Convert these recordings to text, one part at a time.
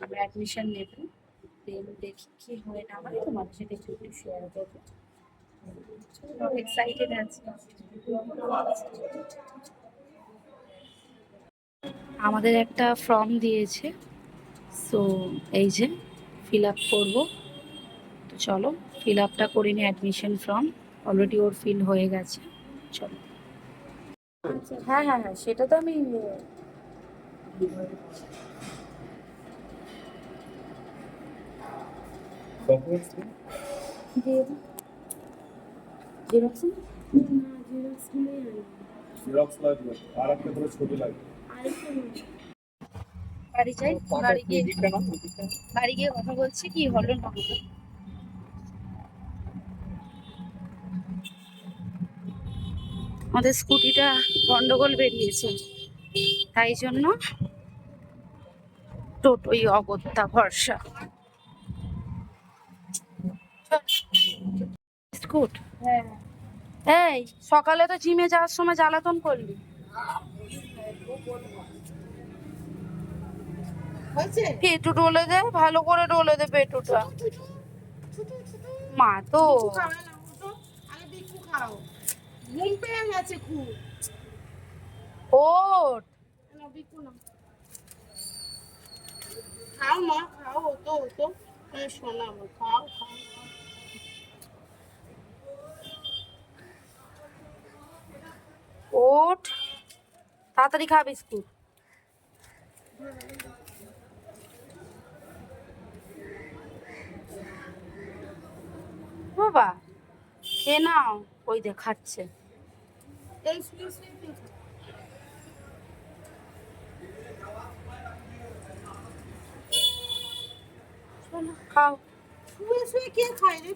আমরা অ্যাডমিশন নেব দেন দেখি কি হয় না হয় তোমাদের সাথে একটু শেয়ার করব। এক্সাইটেড আছি। আমাদের একটা ফর্ম দিয়েছে। সো এই যে ফিল আপ করব। তো চলো ফিল আপটা করে নিই অ্যাডমিশন ফর্ম অলরেডি ওর ফিল হয়ে গেছে। চলো। হ্যাঁ হ্যাঁ হ্যাঁ সেটা তো আমি বাড়ি গিয়ে কথা বলছি, কি হলো আমাদের স্কুটিটা গন্ডগোল বেরিয়েছে, তাই জন্য টোটোই অগত্যা ভরসা। স্কুট হ্যাঁ। এই সকালে তো জিমে যাওয়ার সময় জ্বালাতন করলি। পেটু ডলে দে ভালো করে ডলে দে পেটুটা। মা তো। খাও। ওট। মা খাও হতো হতো তুমি শোনা আমার খাও খাও। ওট তাড়াতাড়ি খা বিস্কুট। বাবা খেয়ে নাও। ওই দেখাচ্ছে। খাও। শুয়ে শুয়ে কে খায় রে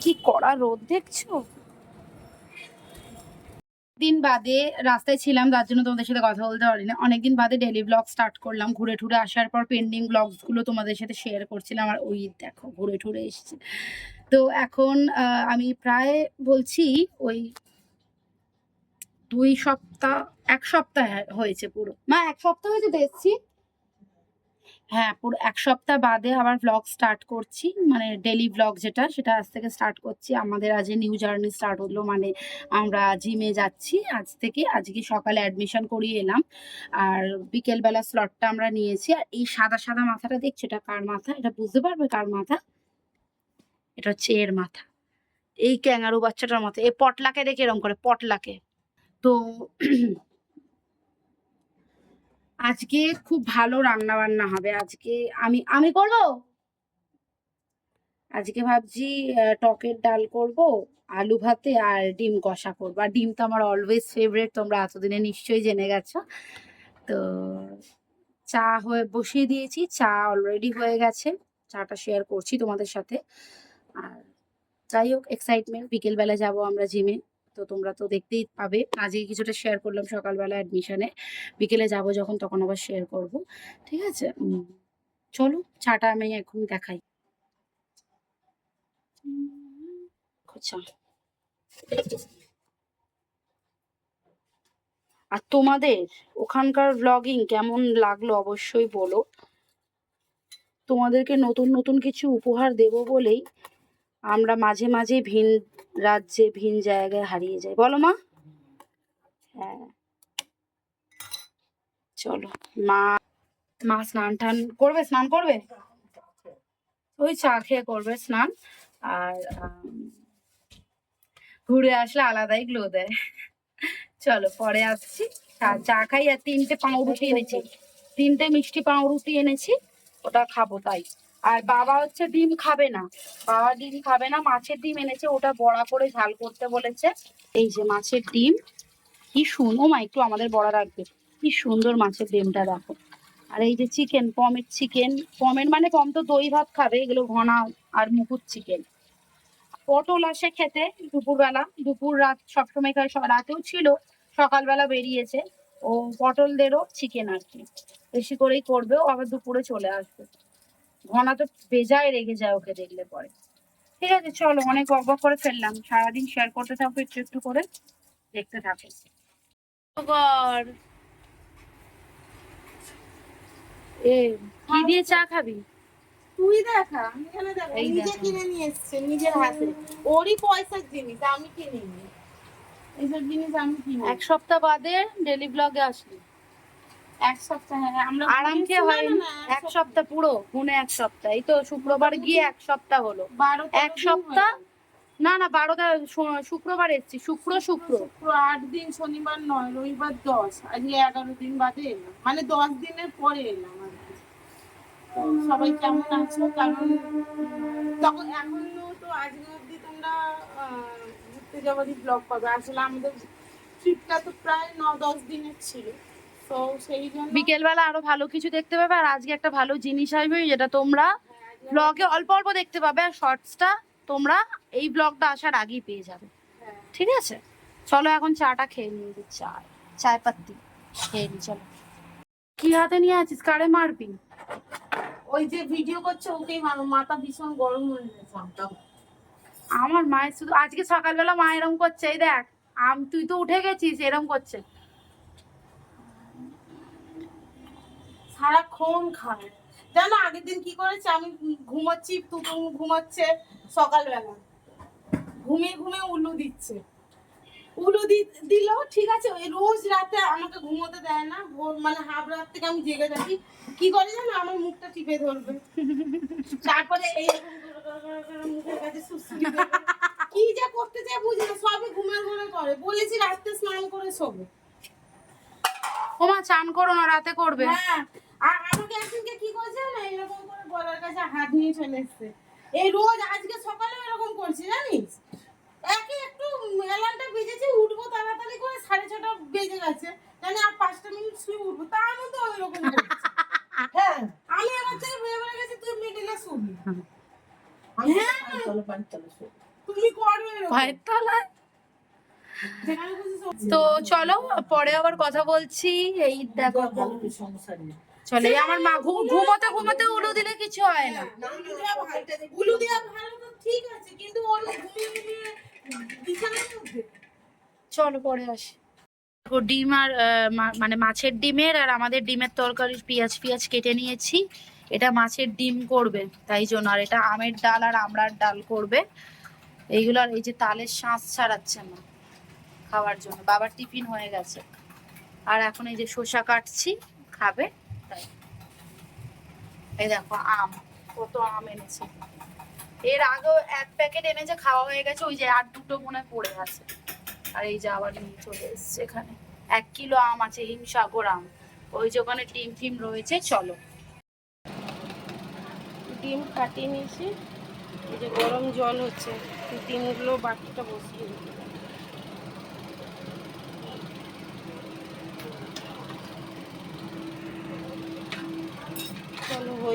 কি কড়া রোদ দেখছ? দিন বাদে রাস্তায় ছিলাম, তার জন্য তোমাদের সাথে কথা বলতে পারি না অনেকদিন বাদে ডেলি ব্লগ স্টার্ট করলাম, ঘুরে টুরে আসার পর পেন্ডিং ব্লগসগুলো তোমাদের সাথে শেয়ার করছিলাম, আর ওই দেখো, ঘুরে ঠুরে এসেছে। তো এখন আমি প্রায় বলছি, ওই দুই সপ্তাহ, এক সপ্তাহ হয়েছে পুরো। মা এক সপ্তাহ হয়েছে দেখছি হ্যাঁ পুরো এক সপ্তাহ বাদে আবার ব্লগ স্টার্ট করছি। মানে ডেলি ব্লগ যেটা, সেটা আজ থেকে স্টার্ট করছি। আমাদের আজ নিউ জার্নি স্টার্ট হলো মানে আমরা জিমে যাচ্ছি। আজ থেকে আজকে সকালে অ্যাডমিশন করিয়ে এলাম। আর বিকেলবেলা স্লটটা আমরা নিয়েছি। আর এই সাদা সাদা মাথাটা দেখছ, এটা কার মাথা? এটা বুঝতে পারবে কার মাথা? এটা হচ্ছে এর মাথা। এই ক্যাঙ্গারু বাচ্চাটার মাথা। এই পটলাকে দেখে এরম করে, পটলাকে। তো আজকে খুব ভালো রান্না বান্না হবে, আজকে আমি আমি করব? আজকে ভাবছি টকের ডাল করব, আলু ভাতে আর ডিম কষা করব। আর ডিম তো আমার অলওয়েজ ফেভারিট তোমরা এতদিনে নিশ্চয়ই জেনে গেছো। তো চা হয়ে, বসিয়ে দিয়েছি, চা অলরেডি হয়ে গেছে। চাটা শেয়ার করছি তোমাদের সাথে। আর যাই হোক এক্সাইটমেন্ট বিকেলবেলা যাব আমরা জিমে তো তোমরা তো দেখতেই পাবে। আজকে কিছুটা শেয়ার করলাম সকালবেলা অ্যাডমিশনে বিকেলে যাব যখন, তখন আবার শেয়ার করব। ঠিক আছে? চলো, চাটা আমি এখন দেখাই। আচ্ছা। আর তোমাদের ওখানকার ব্লগিং কেমন লাগল অবশ্যই বলো। তোমাদেরকে নতুন নতুন কিছু উপহার দেব বলেই আমরা মাঝে মাঝে ভিন রাজ্যে, ভিন জায়গায় হারিয়ে যাই। বলো মা। হ্যাঁ। চলো, মা মা স্নান টান করবে? স্নান করবে? ওই চা খেয়ে করবে স্নান। আর ঘুরে আসলে আলাদাই গ্লো দেয়। চলো, পরে আসছি। চা খাই আর তিনটে পাউরুটি এনেছি। তিনটে মিষ্টি পাউরুটি এনেছি। ওটা খাব তাই। আর বাবা হচ্ছে ডিম খাবে না। বাবা ডিম খাবে না, মাছের ডিম এনেছে, ওটা বড়া করে ঝাল করতে বলেছে। এই যে মাছের ডিম, কি সুন্দর মা, একটু আমাদের বড়া রাখবে। কি সুন্দর মাছের ডিমটা দেখো। আর এই যে চিকেন পমের চিকেন পমের মানে পম তো দই ভাত খাবে, এগুলো ঘনা আর মুকুট চিকেন পটল আসে খেতে দুপুরবেলা, দুপুর রাত সবসময় খায় রাতেও ছিল, সকালবেলা বেরিয়েছে। ও পটলদেরও চিকেন আর কি। বেশি করেই করবে, ও আবার দুপুরে চলে আসবে। ঘনা তো বেজায় রেগে যায় ওকে দেখলে পরে। ঠিক আছে চলো অনেক অবাক করে ফেললাম। সারাদিন শেয়ার করতে থাকো একটু একটু করে দেখতে থাকো। এ কি দিয়ে চা খাবি? তুই দেখা আমি এখানে দেখা নিজে কিনে নিয়ে এসছে নিজের হাতে। ওরই পয়সার জিনিস আমি কিনিনি। এইসব জিনিস আমি কিনি এক সপ্তাহ বাদে ডেলি ব্লগে আসলি। এক সপ্তাহ আমরা হয়? এক সপ্তাহ। পুরো গুনে এক সপ্তাহ। এই তো শুক্রবার গিয়ে এক সপ্তাহ হলো। এক সপ্তাহ? না না বারোটা শুক্রবার এসছি। শুক্র শুক্র শুক্র। আট দিন শনিবার নয় রবিবার দশ। আজকে এগারো দিন বাদে এলাম। মানে দশ দিনের পরে এলাম সবাই কেমন আছো? কারণ তখন এখনও তো আজকে অব্দি তোমরা ঘুরতে যাওয়ারই ব্লগ পাবে। আসলে আমাদের ট্রিপটা তো প্রায় ন দশ দিনের ছিল। তো সেই জন্য বিকেলবেলা আরও ভালো কিছু দেখতে পাবে আর আজকে একটা ভালো জিনিস আসবে যেটা তোমরা ব্লগে অল্প অল্প দেখতে পাবে আর শর্টসটা তোমরা এই ব্লগটা আসার আগেই পেয়ে যাবে। ঠিক আছে? চলো এখন চাটা খেয়ে নিই যে চায় চায় পাত্তি খেয়ে নি চলো। কি হাতে নিয়ে আছিস? কারে মারবি? ওই যে ভিডিও করছে ওকেই মানো মাথা ভীষণ গরম হয়ে গেছে আমার। আমার মায়ের শুধু আজকে সকালবেলা মা এরম করছে এই দেখ আম তুই তো উঠে গেছিস এরম করছে। সারাক্ষণ খায় জানো আগের দিন কি করেছে? আমি ঘুমাচ্ছি তুতুম ঘুমাচ্ছে সকালবেলা। ঘুমিয়ে ঘুমিয়ে উলু দিচ্ছে। উলু দিল ঠিক আছে ওই রোজ রাতে আমাকে ঘুমোতে দেয় না। ভোর মানে হাফ রাত থেকে আমি জেগে থাকি। কি করে জানো? আমার মুখটা টিপে ধরবে। তারপরে করে মুখের কাছে কি যে করতে চায় বুঝি না সবই ঘুমের ঘরে করে। বলেছি রাত্রে স্নান করে শোবে। ওমা চান করো না রাতে করবে। হ্যাঁ আর আমাকে একদিনকে কি করেছে না এরকম করে গলার কাছে হাত নিয়ে চলে এসছে। এই রোজ আজকে সকালেও এরকম করছে জানিস? একে একটু অ্যালার্মটা বেজেছে উঠবো তাড়াতাড়ি করে সাড়ে ছটা বেজে গেছে। জানি আর পাঁচটা মিনিট শুয়ে উঠবো তার মধ্যে ওইরকম করছে। হ্যাঁ আমি আমার থেকে ভেবে গেছি তুই মিডিলে শুবি। হ্যাঁ। তুমি করবে। পায়ের তলায়। তো চলো পরে আবার কথা বলছি। এই দেখো চলে আমার মা ঘু- ঘুমোতে ঘুমোতে উলু দিলে কিছু হয় না। উলু দেওয়া ভালো- উলু দেওয়া ভালো তো ঠিক আছে কিন্তু ওর ঘুমিয়ে ঘুমিয়ে চলো পরে আসি। ডিম আর মানে মাছের ডিমের আর আমাদের ডিমের তরকারির পেঁয়াজ পেঁয়াজ কেটে নিয়েছি। এটা মাছের ডিম করবে তাই জন্য। আর এটা আমের ডাল আর আমড়ার ডাল করবে। এইগুলো আর এই যে তালের শাঁস ছাড়াচ্ছে না খাওয়ার জন্য। বাবার টিফিন হয়ে গেছে। আর এখন এই যে শসা কাটছি খাবে। এই দেখো আম, কত আম এনেছে। এর আগেও এক প্যাকেট এনেছে, খাওয়া হয়ে গেছে, ওই যে আর দুটো মনে পড়ে আছে। আর এই যে আবার নিয়ে চলে এসছে এখানে। এক কিলো আম আছে, হিমসাগর আম। ওই যে ওখানে ডিম ফিম রয়েছে, চলো। ডিম কাটিয়ে নিয়েছি, এই যে গরম জল হচ্ছে ডিমগুলো বাটিটা বসিয়ে দিতে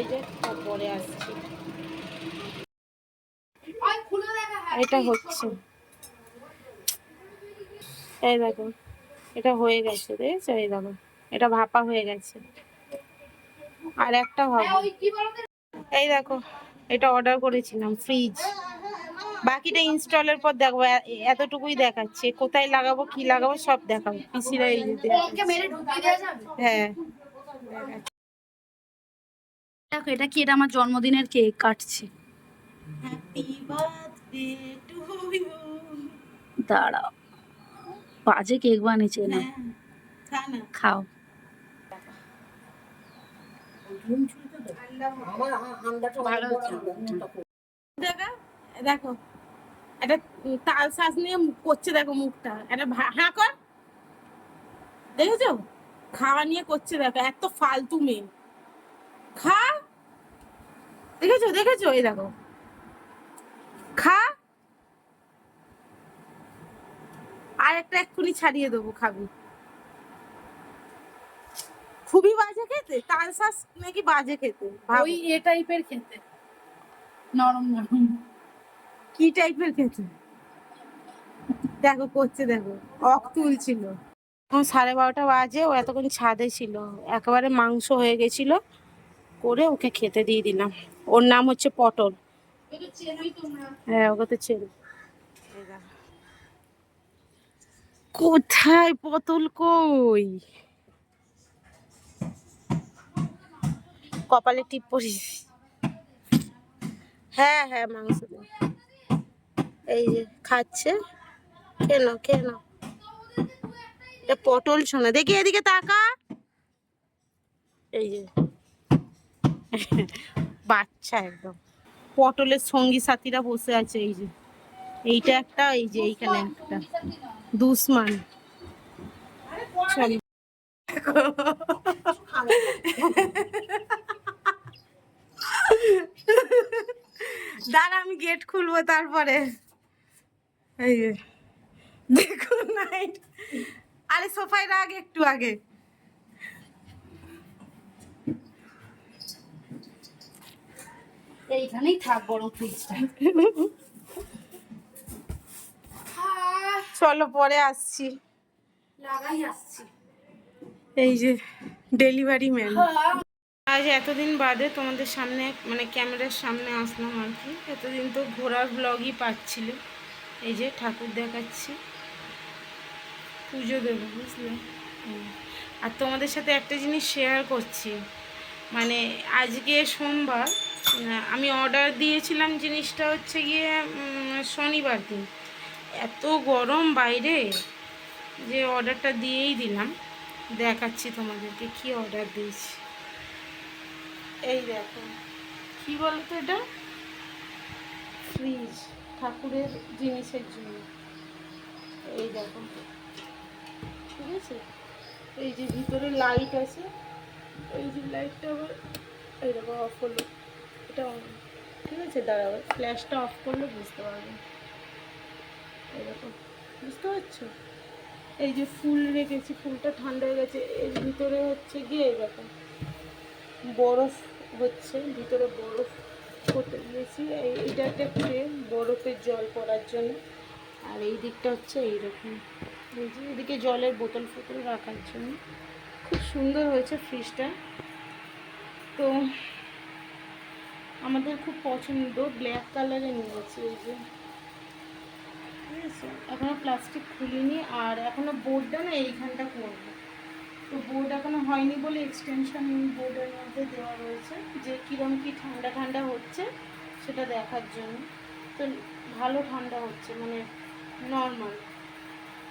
হয়ে যাক তারপরে আসছি। এটা হচ্ছে। এই দেখো এটা হয়ে গেছে দেখেছ এই দেখো এটা ভাপা হয়ে গেছে। আর একটা হবে এই দেখো এটা অর্ডার করেছিলাম ফ্রিজ বাকিটা ইনস্টলের পর দেখব এতটুকুই দেখাচ্ছে। কোথায় লাগাবো কি লাগাবো সব দেখাবো। পিসিরা এই হ্যাঁ। দেখো এটা কি? এটা আমার জন্মদিনের কেক কাটছি। দাঁড়াও। বাজে কেক বানিয়েছে না? খাও ভালো হচ্ছে। দেখা দেখো একটা তাল শ্বাস নিয়ে মুখ করছে দেখো মুখটা। একটা ভা- হাঁ কর। দেখেছ? খাওয়া নিয়ে করছে দেখো এত ফালতু মেয়ে। খা। দেখেছ দেখেছ? এই দেখো। খা। আর একটা এক্ষুনি ছাড়িয়ে দেবো খাবি। খুবই বাজে খেতে? তাল নাকি বাজে খেতে? ওই এ টাইপের খেতে। নরম নরম। কি টাইপের খেতে? দেখো করছে দেখো। অক তুলছিল। সাড়ে বারোটা বাজে ও এতক্ষণ ছাদে ছিল। একেবারে মাংস হয়ে গেছিল। করে ওকে খেতে দিয়ে দিলাম। ওর নাম হচ্ছে পটল। হ্যাঁ ওকে তো ছেড়ে কোথায় পটল কই? কপালে টিপ পরিস হ্যাঁ হ্যাঁ মাংস। এই যে, খাচ্ছে। কেন কেন? পটল শোনা। দেখি এদিকে তাকা। এই যে। বাচ্চা একদম। পটলের সঙ্গী সাথীরা বসে আছে, এই যে। এইটা একটা, এই যে এইখানে একটা। দুশ্মান। দাঁড়া, আমি গেট খুলবো তারপরে। এই দেখুন আরে, সোফায় রাখ একটু আগে। এইখানেই থাক বরং ফ্রিজটা চলো পরে আসছি। লাগাই আসছি। এই যে ডেলিভারি ম্যান আজ এতদিন বাদে তোমাদের সামনে মানে ক্যামেরার সামনে আসলাম আর কি। এতদিন তো ঘোরার ব্লগই পাচ্ছিলে। এই যে ঠাকুর দেখাচ্ছি। পুজো দেবো বুঝলে? আর তোমাদের সাথে একটা জিনিস শেয়ার করছি। মানে আজকে সোমবার আমি অর্ডার দিয়েছিলাম জিনিসটা হচ্ছে গিয়ে শনিবার দিন। এত গরম বাইরে যে অর্ডারটা দিয়েই দিলাম। দেখাচ্ছি তোমাদেরকে কি অর্ডার দিয়েছি। এই দেখো, কি বলতো এটা? ফ্রিজ ঠাকুরের জিনিসের জন্য। এই দেখো, ঠিক আছে? এই যে ভিতরে লাইট আছে, এই যে লাইটটা আবার, এই দেখো অফ হলো। এটা ঠিক আছে, দাঁড়াও ফ্ল্যাশটা অফ করলে বুঝতে পারবে। এই দেখো বুঝতে পারছ? এই যে ফুল রেখেছি, ফুলটা ঠান্ডা হয়ে গেছে, এর ভিতরে হচ্ছে গিয়ে দেখো বরফ হচ্ছে, ভিতরে বরফ করতে দিয়েছি। এই- এটা একটা ট্রে বরফের জল পড়ার জন্য। আর এই দিকটা হচ্ছে এইরকম। এই যে এদিকে জলের বোতল ফোতল রাখার জন্য। খুব সুন্দর হয়েছে ফ্রিজটা তো আমাদের খুব পছন্দ ব্ল্যাক কালারে নিয়েছি এই যে। ঠিক আছে এখনও প্লাস্টিক খুলিনি আর এখনও বোর্ডটা না এইখানটা করব। তো বোর্ড এখনও হয়নি বলে এক্সটেনশন বোর্ডের মধ্যে দেওয়া রয়েছে। যে কীরকম কি ঠান্ডা ঠান্ডা হচ্ছে সেটা দেখার জন্য। তো ভালো ঠান্ডা হচ্ছে মানে নর্মাল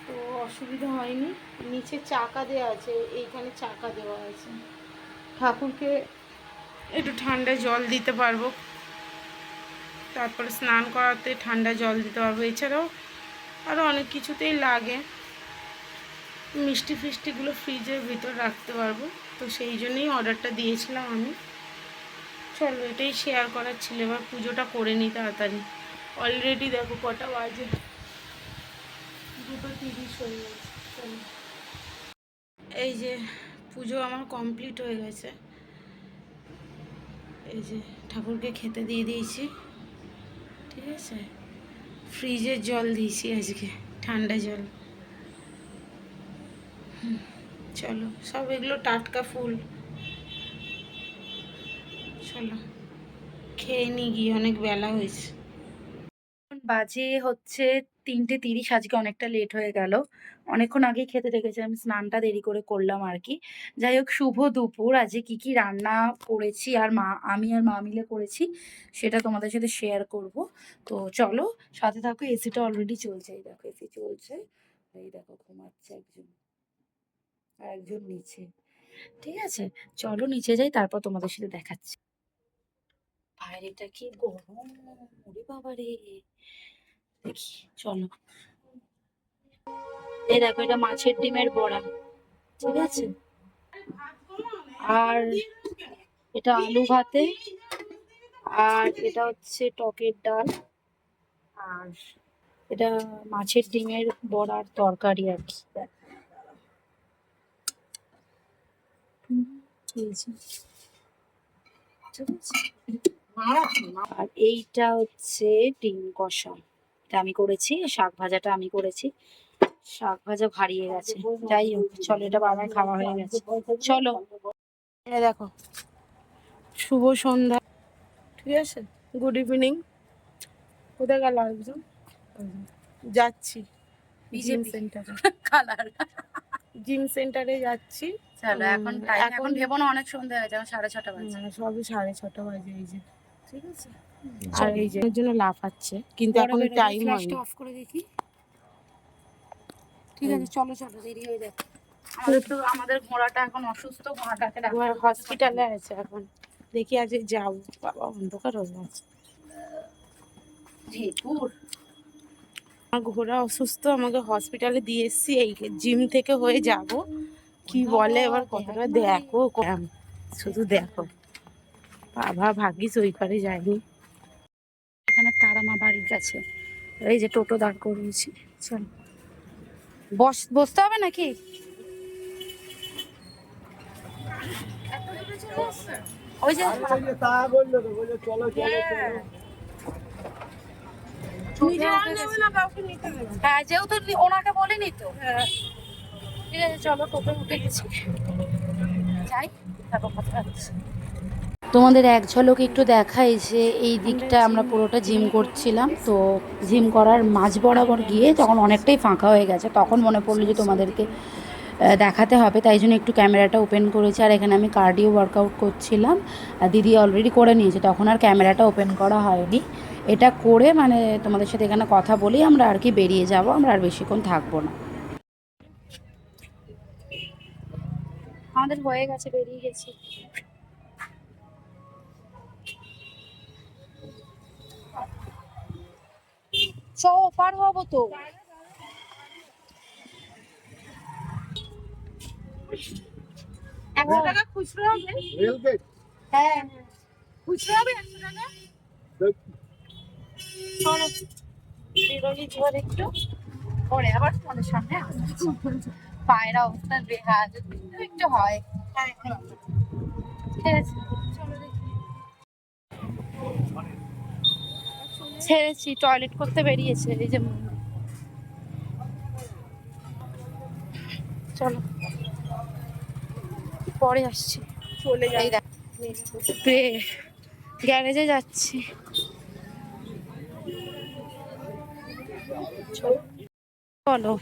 তো অসুবিধা হয়নি। নিচে চাকা দেওয়া আছে এইখানে চাকা দেওয়া আছে। ঠাকুরকে একটু ঠান্ডা জল দিতে পারব। তারপরে স্নান করাতে ঠান্ডা জল দিতে পারব। এছাড়াও আরও অনেক কিছুতেই লাগে। মিষ্টি ফিষ্টিগুলো ফ্রিজের ভিতর রাখতে পারব। তো সেই জন্যই অর্ডারটা দিয়েছিলাম আমি। চলো, এটাই শেয়ার করার ছিল। এবার পুজোটা করে নিই তাড়াতাড়ি। অলরেডি দেখো কটা বাজে। দুটো তিরিশ হয়ে গেছে। এই যে পুজো আমার কমপ্লিট হয়ে গেছে। এই যে ঠাকুরকে খেতে দিয়ে দিয়েছি। ঠিক আছে? ফ্রিজের জল দিয়েছি আজকে, ঠান্ডা জল। চলো, সব এগুলো টাটকা ফুল। চলো, খেয়ে নি গিয়ে, অনেক বেলা হয়েছে। বাজে হচ্ছে তিনটে তিরিশ, আজকে অনেকটা লেট হয়ে গেল। অনেকক্ষণ আগেই খেতে দেখেছি আমি স্নানটা দেরি করে করলাম আর কি। যাই হোক, শুভ দুপুর। আজকে কি কি রান্না করেছি আর মা, আমি আর মা মিলে করেছি সেটা তোমাদের সাথে শেয়ার করব। তো চলো, সাথে থাকো এসিটা অলরেডি চলছে। এই দেখো এসি চলছে। এই দেখো, ঘুমাচ্ছে একজন। আর একজন নিচে। ঠিক আছে? চলো, নিচে যাই, তারপর তোমাদের সাথে দেখাচ্ছি। বাইরেটা কি গরম? ওরে বাবা রে দেখি, চলো। এই দেখো, এটা মাছের ডিমের বড়া। ঠিক আছে? আর এটা আলু ভাতে, আর এটা হচ্ছে টকের ডাল, আর এটা মাছের ডিমের বড়ার তরকারি আর কি। ঠিক আছে? আর এইটা হচ্ছে ডিম কষা। এটা আমি করেছি শাক ভাজাটা আমি করেছি। শাক ভাজা ভারিয়ে গেছে। যাই হোক চলো এটা বাবার খাওয়া হয়ে গেছে। চলো। দেখো শুভ সন্ধ্যা। ঠিক আছে? গুড ইভিনিং কোথায় গেল একজন যাচ্ছি। জিম সেন্টারে কালার জিম সেন্টারে যাচ্ছি। চলো এখন এখন ভেবো না অনেক সন্ধ্যা হয়ে যাবে সাড়ে ছটা বাজে। হ্যাঁ, সবই সাড়ে ছটা বাজে এই যে। ঠিক আছে? আর এই যে জন্য লাফাচ্ছে কিন্তু এখন টাইম ফ্ল্যাশটা হয়নি। অফ করে দেখি। ঠিক আছে চলো চলো দেরি হয়ে যাচ্ছে। তো আমাদের ঘোড়াটা এখন অসুস্থ ঘোড়াটাকে আমার হসপিটালে আছে এখন। দেখি আজ যাও। বাবা অন্ধকার হয়ে ভেপুর আমার ঘোড়া অসুস্থ আমাকে হসপিটালে দিয়ে এসছি। এই জিম থেকে হয়ে যাব। কি বলে এবার কতটা দেখো কম। শুধু দেখো। বাবা ভাগিস ওই পারে যায়নি। এখানে তারামা বাড়ির কাছে। এই যে টোটো দাঁড় করিয়েছি। চল। বস বসতে হবে নাকি? ওই যে দেবে হ্যাঁ। যেহেতু ওনাকে বলিনি তো। ঠিক আছে চলো টোটো উঠে গেছি। যাই তারপর কথা হচ্ছে। তোমাদের এক ঝলক একটু দেখাই যে এই দিকটা আমরা পুরোটা জিম করছিলাম। তো জিম করার মাঝ বরাবর গিয়ে তখন অনেকটাই ফাঁকা হয়ে গেছে। তখন মনে পড়ল যে তোমাদেরকে দেখাতে হবে। তাই জন্য একটু ক্যামেরাটা ওপেন করেছি। আর এখানে আমি কার্ডিও ওয়ার্কআউট করছিলাম। আর দিদি অলরেডি করে নিয়েছে। তখন আর ক্যামেরাটা ওপেন করা হয়নি। এটা করে মানে তোমাদের সাথে এখানে কথা বলি আমরা আর কি বেরিয়ে যাব। আমরা আর বেশিক্ষণ থাকব না। আমাদের হয়ে গেছে, বেরিয়ে গেছি। চ পার হব তো। একশো টাকা খুচরো হবে? হ্যাঁ খুচরো হবে একশো টাকা? ঝড় একটু। পরে আবার তোমাদের সামনে। পায়ের অবস্থা বেহাল। একটু হয়। ঠিক আছে চলো ছেড়েছি টয়লেট করতে বেরিয়েছে এই যে চলো। পরে আসছি। চলে যাই। গ্যারেজে যাচ্ছি। বলো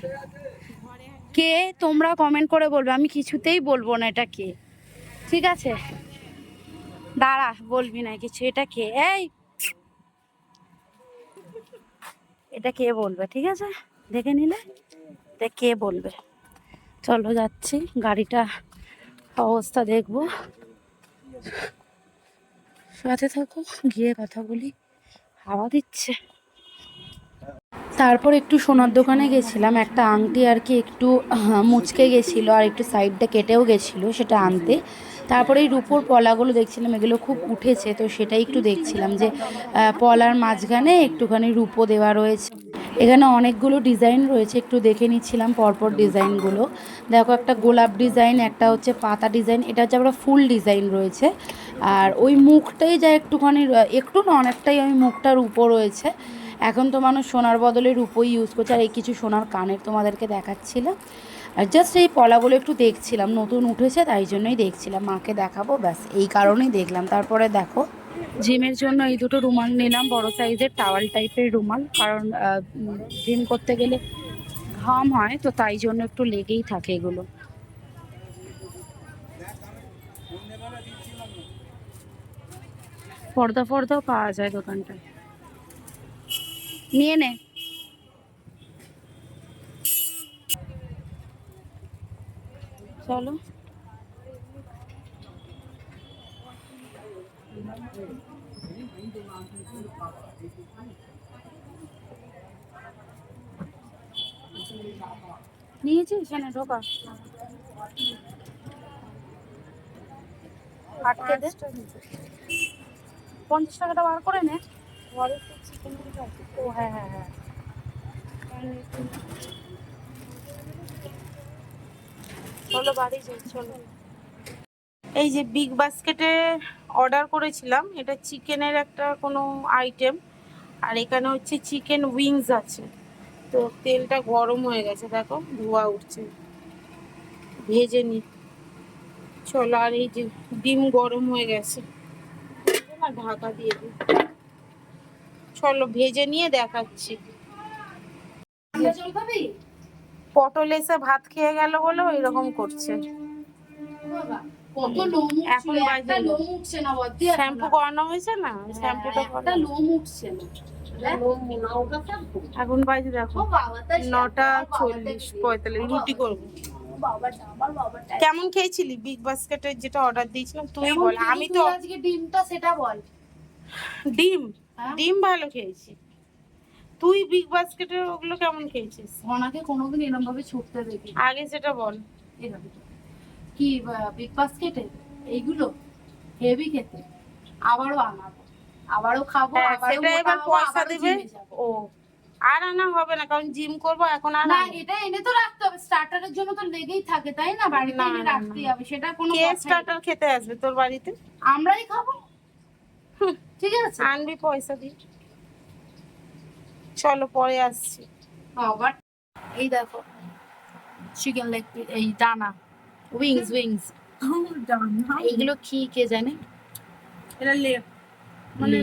কে তোমরা কমেন্ট করে বলবে? আমি কিছুতেই বলব না এটা কে। ঠিক আছে? দাঁড়া বলবি না কিছু এটা কে? এই এটা কে বলবে, ঠিক আছে? দেখে নিলে? এটা কে বলবে? চলো যাচ্ছি, গাড়িটা অবস্থা দেখব। সাথে থাকো, গিয়ে কথা বলি। হাওয়া দিচ্ছে। তারপর একটু সোনার দোকানে গেছিলাম, একটা আংটি আর কি একটু মুচকে গেছিল আর একটু সাইডটা কেটেও গেছিল সেটা আনতে। তারপরে এই রূপোর পলাগুলো দেখছিলাম, এগুলো খুব উঠেছে, তো সেটাই একটু দেখছিলাম যে পলার মাঝখানে একটুখানি রূপো দেওয়া রয়েছে। এখানে অনেকগুলো ডিজাইন রয়েছে, একটু দেখে নিচ্ছিলাম পরপর ডিজাইনগুলো। দেখো একটা গোলাপ ডিজাইন, একটা হচ্ছে পাতা ডিজাইন, এটা হচ্ছে আমরা ফুল ডিজাইন রয়েছে। আর ওই মুখটাই যা একটুখানি একটু না, অনেকটাই ওই মুখটার উপর রয়েছে। এখন তো মানুষ সোনার বদলে রূপোই ইউজ করছে, আর এই কিছু সোনার কানের তোমাদেরকে দেখাচ্ছিলাম। আর জাস্ট এই পলাগুলো একটু দেখছিলাম, নতুন উঠেছে তাই জন্যই দেখছিলাম, মাকে দেখাবো, ব্যাস, এই কারণেই দেখলাম। তারপরে দেখো, জিমের জন্য এই দুটো রুমাল নিলাম, বড় সাইজের টাওয়াল টাইপের রুমাল, কারণ জিম করতে গেলে ঘাম হয়, তো তাই জন্য একটু লেগেই থাকে এগুলো। পর্দা ফর্দাও পাওয়া যায় দোকানটায়। নিয়ে নে। চলো। নিয়েছিস এখানে ঢোকা। আটকে দে। পঞ্চাশ টাকাটা বার করে নে। ও হ্যাঁ হ্যাঁ হ্যাঁ। চলো বাড়ি যাই, চলো। এই যে বিগ বাস্কেটে অর্ডার করেছিলাম, এটা চিকেনের একটা কোনো আইটেম আর এখানে হচ্ছে চিকেন উইংস আছে। তো তেলটা গরম হয়ে গেছে, দেখো, ধোয়া উঠছে। ভেজে নি। চলো, আর এই যে ডিম গরম হয়ে গেছে। না ঢাকা দিয়ে দিই। চলো, ভেজে নিয়ে দেখাচ্ছি ঠান্ডা জল খাবি পটল এসে ভাত খেয়ে গেল বলে এরকম করছে। বাবা, কত লোম এখন শ্যাম্পু করানো হয়েছে না? শ্যাম্পুটা হ্যাঁ, না। এখন বাজে দেখো। নটা চল্লিশ পঁয়তাল্লিশ রুটি করব। কেমন খেয়েছিলি? বিগ বাস্কেটের যেটা অর্ডার দিয়েছিলাম তুই বল। আমি তো আজকে ডিমটা সেটা বল। ডিম? হ্যাঁ? ডিম ভালো খেয়েছি। তুই বিগ বাস্কেটের ওগুলো কেমন খেয়েছিস ওনাকে কোনোদিন এরকম ভাবে ছুটতে দেখি আগে সেটা বল। কি বিগ বাস্কেটে এইগুলো হেভি খেতে। আবারও আনাবো। আবারও খাব হ্যাঁ সেটা এবার পয়সা দিবে। ও আর আনা হবে না কারণ জিম করব এখন আর না আনা- এটা এনে তো রাখতে হবে। স্টার্টারের জন্য তো লেগেই থাকে তাই না? বাড়িতে এনে রাখতেই হবে সেটা কোনো কে স্টার্টার খেতে আসবে তোর বাড়িতে? আমরাই খাব। ঠিক আছে? আনবি পয়সা দিয়ে। চলো পরে আসছি। আবার এই দেখো চিকেন লেগ এই ডানা উইংস উইংস এইগুলো কি কে জানে? এটা লেপ মানে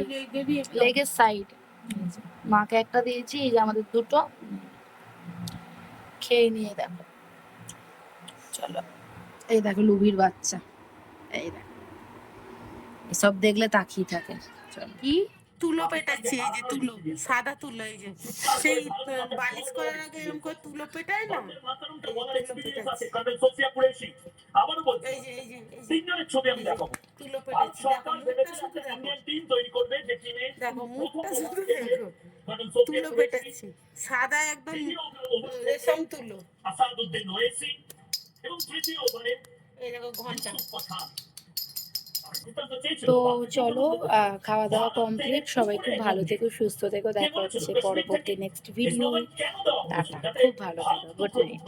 লেগের সাইড মাকে একটা দিয়েছি এই যে আমাদের দুটো। খেয়ে নিয়ে দেখো। চলো এই দেখো লুবির বাচ্চা। এই দেখো। এসব দেখলে তাকিয়ে থাকে। চলো। কি? তুলো পেটাচ্ছি, এই যে তুলো, সাদা তুলো, এই যে। সেই বালিশ করার আগে এরকম করে তুলো পেটায় না তুলো দেখো, মুখটা সাদা একদম রেশম তুলো। এই দেখো, ঘণ্টা। তো চলো খাওয়া দাওয়া কমপ্লিট সবাই খুব ভালো থেকো, সুস্থ থেকো। দেখা হচ্ছে পরবর্তী নেক্সট ভিডিও খুব ভালো থাকো। Good night